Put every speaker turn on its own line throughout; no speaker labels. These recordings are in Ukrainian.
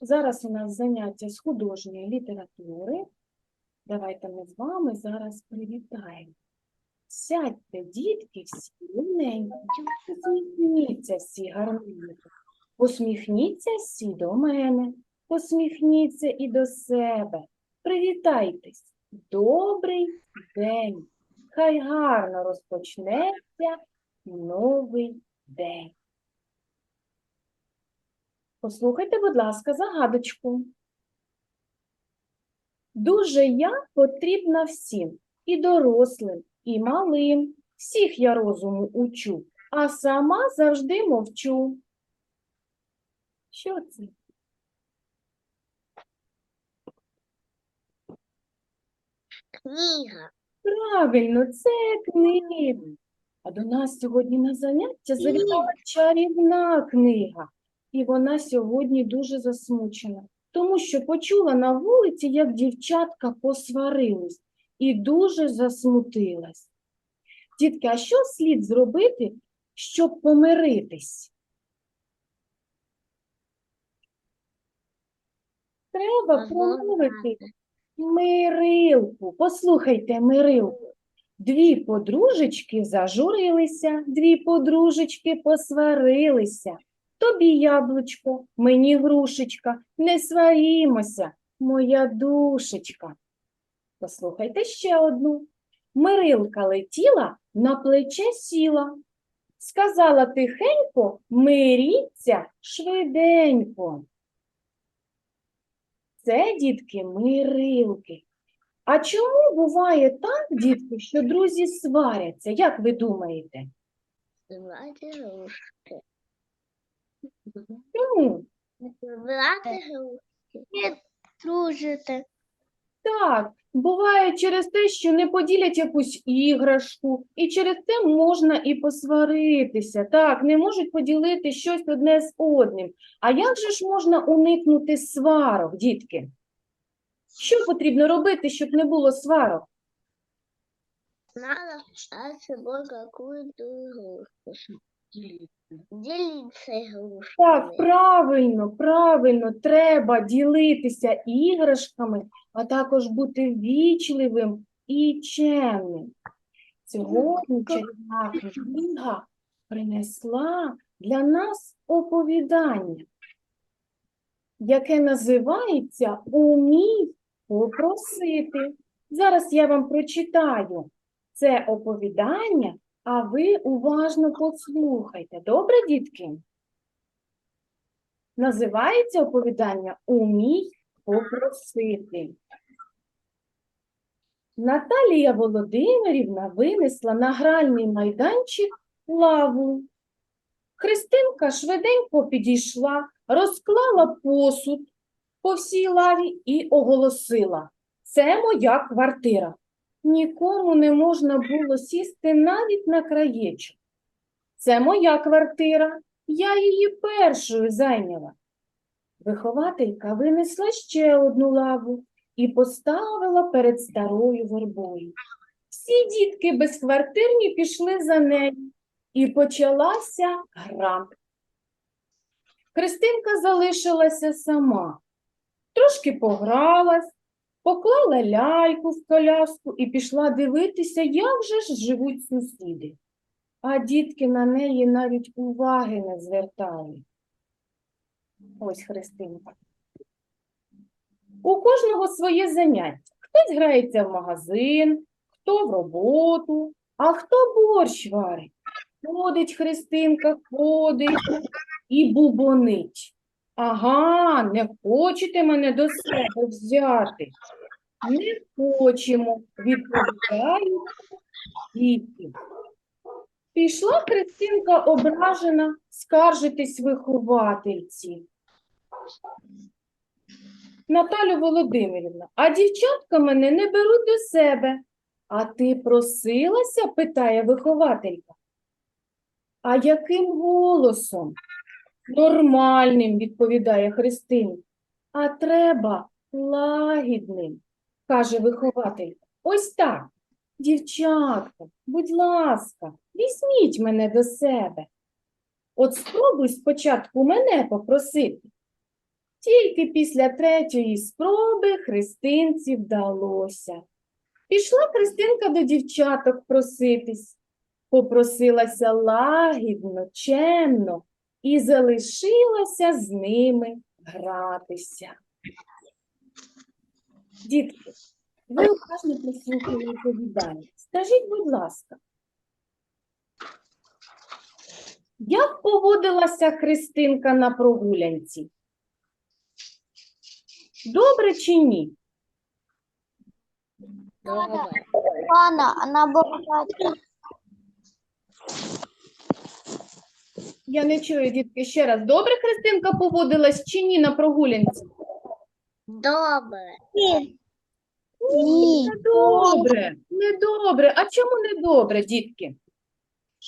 Зараз у нас заняття з художньої літератури. Давайте ми з вами зараз привітаємо. Сядьте, дітки, всі рівненько. Посміхніться всі гарненько. Посміхніться всі до мене. Посміхніться і до себе. Привітайтесь. Добрий день. Хай гарно розпочнеться новий день. Послухайте, будь ласка, загадочку. Дуже я потрібна всім, і дорослим, і малим. Всіх я розуму учу, а сама завжди мовчу. Що це?
Книга.
Правильно, це книга. А до нас сьогодні на заняття завітала чарівна книга. І вона сьогодні дуже засмучена, тому що почула на вулиці, як дівчатка посварились, і дуже засмутилась. Дітки, а що слід зробити, щоб помиритись? Треба промовити Мирилку, послухайте, Мирилку. Дві подружечки зажурилися, дві подружечки посварилися. Тобі яблучко, мені грушечка, не сварімося, моя душечка. Послухайте ще одну. Мирилка летіла, на плече сіла. Сказала тихенько, миріться швиденько. Це, дітки, мирилки. А чому буває так, дітки, що друзі сваряться? Як ви думаєте?
Грушки.
Чому?
Дружити.
Так, буває через те, що не поділять якусь іграшку, і через це можна і посваритися. Так, не можуть поділити щось одне з одним. А як же ж можна уникнути сварок, дітки? Що потрібно робити, щоб не було сварок?
Надо взять с собой какую-то. Делиться игрушками.
Так, правильно, правильно, треба ділитися іграшками, а також бути вічливим і чемним. Сьогодні чарівна книга принесла для нас оповідання, яке називається Умій попросити. Зараз я вам прочитаю це оповідання, а ви уважно послухайте. Добре, дітки? Називається оповідання Умій попросити. Наталія Володимирівна винесла на гральний майданчик лаву. Христинка швиденько підійшла, розклала посуд по всій лаві і оголосила Це моя квартира. Нікому не можна було сісти навіть на краєчок. Це моя квартира, я її першою зайняла. Вихователька винесла ще одну лаву і поставила перед старою вербою. Всі дітки безквартирні пішли за нею, і почалася гра. Христинка залишилася сама, трошки погралась, поклала ляльку в коляску і пішла дивитися, як же ж живуть сусіди. А дітки на неї навіть уваги не звертали. Ось Христинка. У кожного своє заняття. Хтось грається в магазин, хто в роботу, а хто борщ варить. Ходить Христинка, ходить і бубонить. Ага, не хочете мене до себе взяти? Не хочемо, відповідають діти. Пішла Христинка ображена скаржитись виховательці. Наталю Володимирівна, а дівчатка мене не беруть до себе. А ти просилася? питає вихователька. А яким голосом? Нормальним, відповідає Христинка. А треба лагідним, каже вихователька. Ось так. Дівчатка, будь ласка, візьміть мене до себе. От спробуй спочатку мене попросити. Тільки після третьої спроби Христинці вдалося. Пішла Христинка до дівчаток проситись, попросилася лагідно, чемно і залишилася з ними гратися. Дітки, ви уважно послухали оповідання. Скажіть, будь ласка, як поводилася Христинка на прогулянці? Добре чи ні?
Пана, она была
Я не чую, дітки, ще раз. Добре Христинка поводилась чи ні на прогулянці?
Добре.
Ні,
Недобре, недобре. А чому недобре, дітки?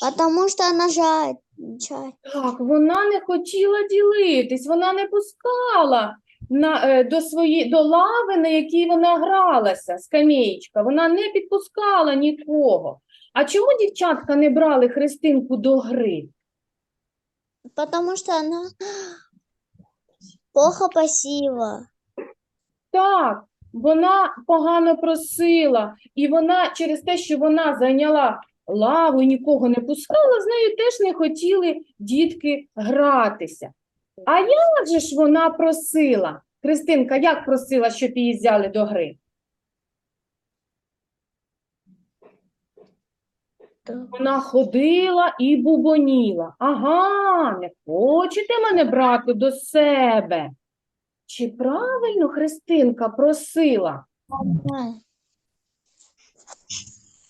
потому что она жадничает.
Так, вона не хотіла ділитись, вона не пускала на, е, до, свої, до лави, на якій вона гралася, скамеєчка. Вона не підпускала нікого. А чому дівчатка не брали Христинку до гри?
Потому что она плохо пассива.
Так, вона погано просила, і вона через те, що вона зайняла лаву і нікого не пускала, з нею теж не хотіли дітки гратися. А як же ж вона просила? Христинка, як просила, щоб її взяли до гри? Вона ходила і бубоніла. Ага, не хочете мене брати до себе? Чи правильно Христинка просила?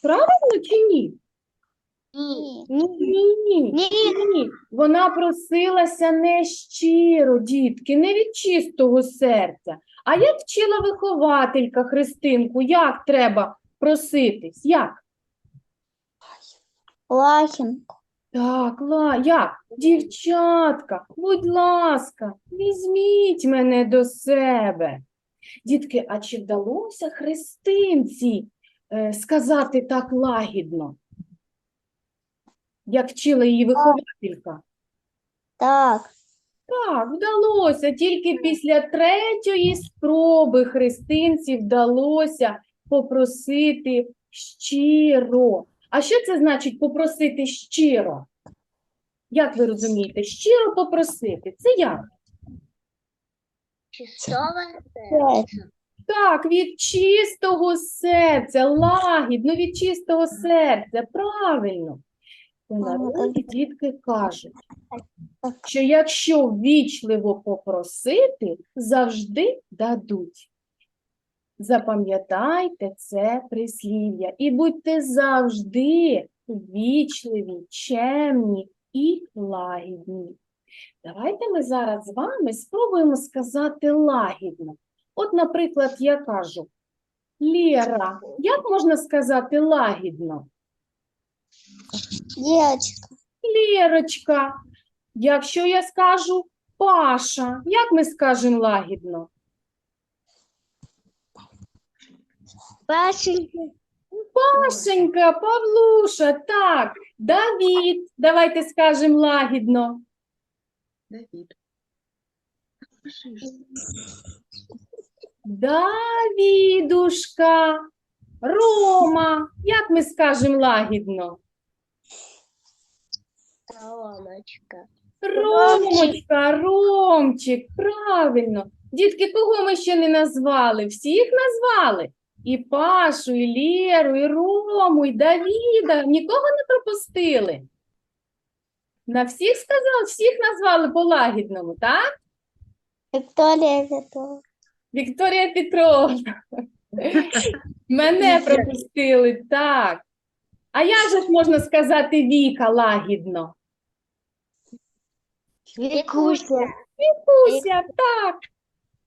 Правильно чи ні?
Ні.
Ні. Ні. Вона просилася не щиро, дітки, не від чистого серця. А як вчила вихователька Христинку, як треба проситись? Як?
Лахинку.
Так, ла, як? Дівчатка, будь ласка, візьміть мене до себе. Дітки, а чи вдалося Христинці е, сказати так лагідно, як вчила її вихователька?
Так.
Так, вдалося. Тільки після третьої спроби Христинці вдалося попросити щиро. А що це значить попросити щиро? Як ви розумієте? Щиро попросити. Це як?
Чистове серце.
Так, від чистого серця, лагідно від чистого серця, правильно. У народі дітки кажуть, що якщо ввічливо попросити, завжди дадуть. Запам'ятайте це прислів'я і будьте завжди ввічливі, чемні і лагідні. Давайте ми зараз з вами спробуємо сказати лагідно. От, наприклад, я кажу Лєра, як можна сказати лагідно?
Девочка.
Лєрочка. Якщо я скажу Паша, як ми скажемо лагідно?
Пашенька.
Пашенька, Павлуша, так, Давід, давайте скажемо лагідно.
Давид.
Давідушка, Рома, як ми скажемо лагідно?
Ромочка.
Ромочка, Ромчик, правильно. Дітки, кого ми ще не назвали? Всіх назвали? І Пашу, і Лєру, і Рому, і Давіда. Нікого не пропустили? На всіх сказали, всіх назвали по-лагідному, так?
Виктория Петрова.
Вікторія Петровна. Мене пропустили, так. А як же ж можна сказати Віка лагідно?
Викуся.
Вікуся, так.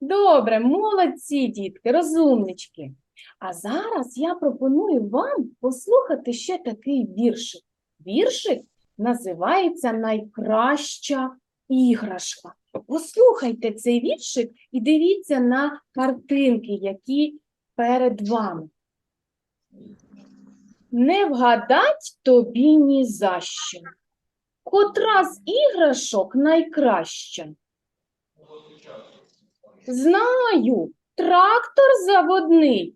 Добре, молодці, дітки, розумнички. А зараз я пропоную вам послухати ще такий віршик. Віршик називається Найкраща іграшка. Послухайте цей віршик і дивіться на картинки, які перед вами. Не вгадать тобі ні за що. Котра з іграшок найкраща? Знаю, трактор заводний.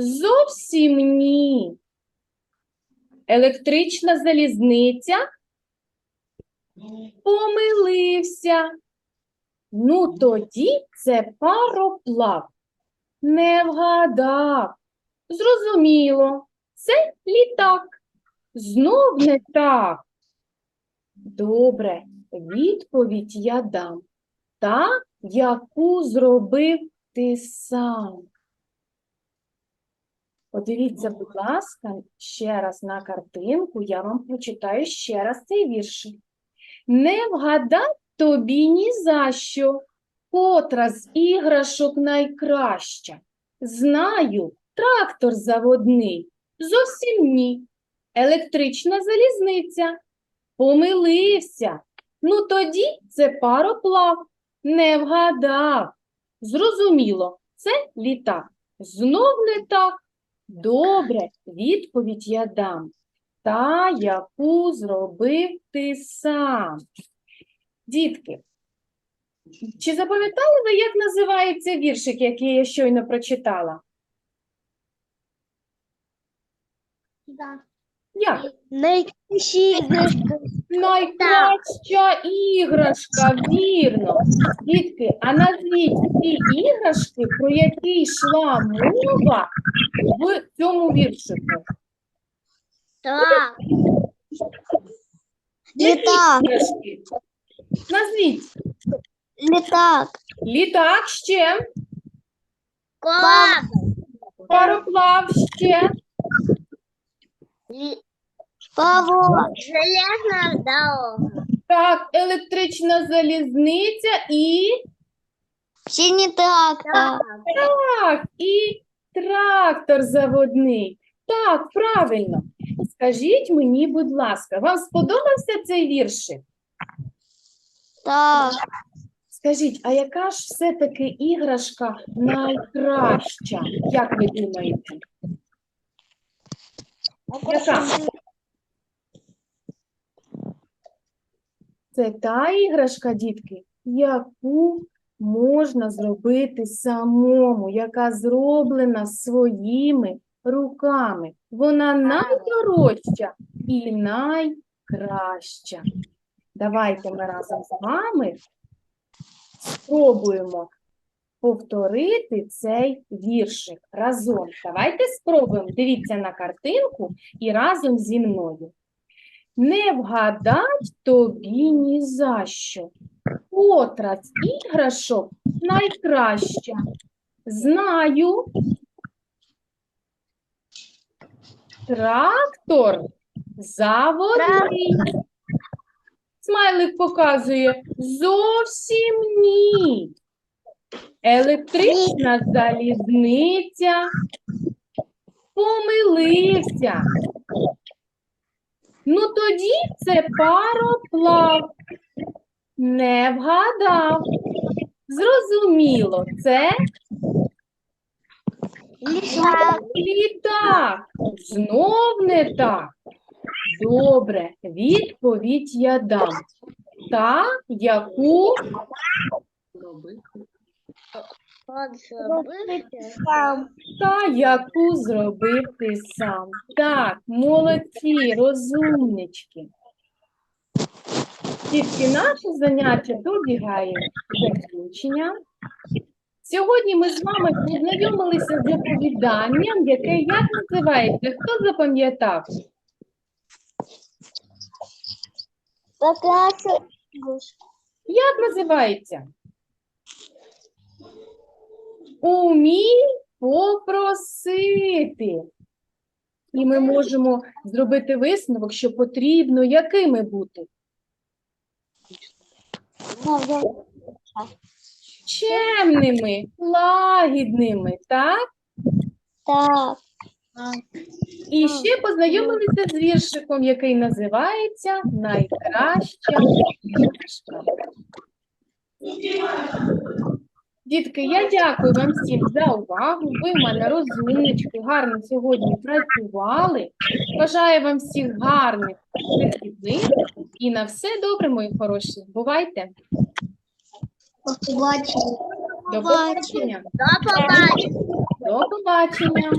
Зовсім ні. Електрична залізниця? Помилився. Ну, тоді це пароплав. Не вгадав. Зрозуміло, це літак. Знов не так. Добре, відповідь я дам. Та, яку зробив ти сам. Подивіться, будь ласка, ще раз на картинку, я вам прочитаю ще раз цей віршик. Не вгадав тобі ні за що, котра з іграшок найкраща. Знаю, трактор заводний, зовсім ні. Електрична залізниця. Помилився. Ну тоді це пароплав. Не вгадав. Зрозуміло, це літак. Знов не так. Добре, відповідь я дам. Та, яку зробив ти сам. Дітки, чи запам'ятали ви, як називається віршик, який я щойно прочитала?
Да.
Як?
Найкращі іграшки.
Найкраща іграшка, вірно. Дітки, а назвіть ті іграшки, про які йшла мова в цьому віршику.
Так.
Літак.
іграшки? Назвіть.
Літак.
Літак ще, пароплав ще,
Лі-
Павло.
Железна дорога.
так, електрична залізниця і
Синій трактор.
Так, і трактор заводний. Так, правильно. Скажіть мені, будь ласка, вам сподобався цей віршик?
Так.
Скажіть, а яка ж все-таки іграшка найкраща? Як ви думаєте? Яка? Це та іграшка, дітки, яку можна зробити самому, яка зроблена своїми руками. Вона найдорожча і найкраща. Давайте ми разом з вами спробуємо повторити цей віршик разом. Давайте спробуємо. Дивіться на картинку і разом зі мною. Не вгадать тобі ні за що. Котра з іграшок найкраща. Знаю. Трактор заводний. Смайлик показує зовсім ні. Електрична залізниця. Помилився. Ну тоді це пароплав. Не вгадав. Зрозуміло, це
Літак.
літак. Знов не так. Добре, відповідь я дам. Та, яку.
Сам.
та яку зробив ти сам. Так, молодці, розумнички. Тільки наше заняття добігає закінчення. Сьогодні ми з вами познайомилися з оповіданням, яке як називається? Хто запам'ятав? Як називається? Умій попросити. І ми можемо зробити висновок, що потрібно якими бути? Чемними, лагідними, так?
Так.
І ще познайомилися з віршиком, який називається Найкраща іграшка. Дітки, я дякую вам всім за увагу. Ви в мене розумнички, гарно сьогодні працювали. Бажаю вам всіх гарних вихідних і на все добре, мої хороші. Бувайте! До побачення.
До побачення.
До побачення.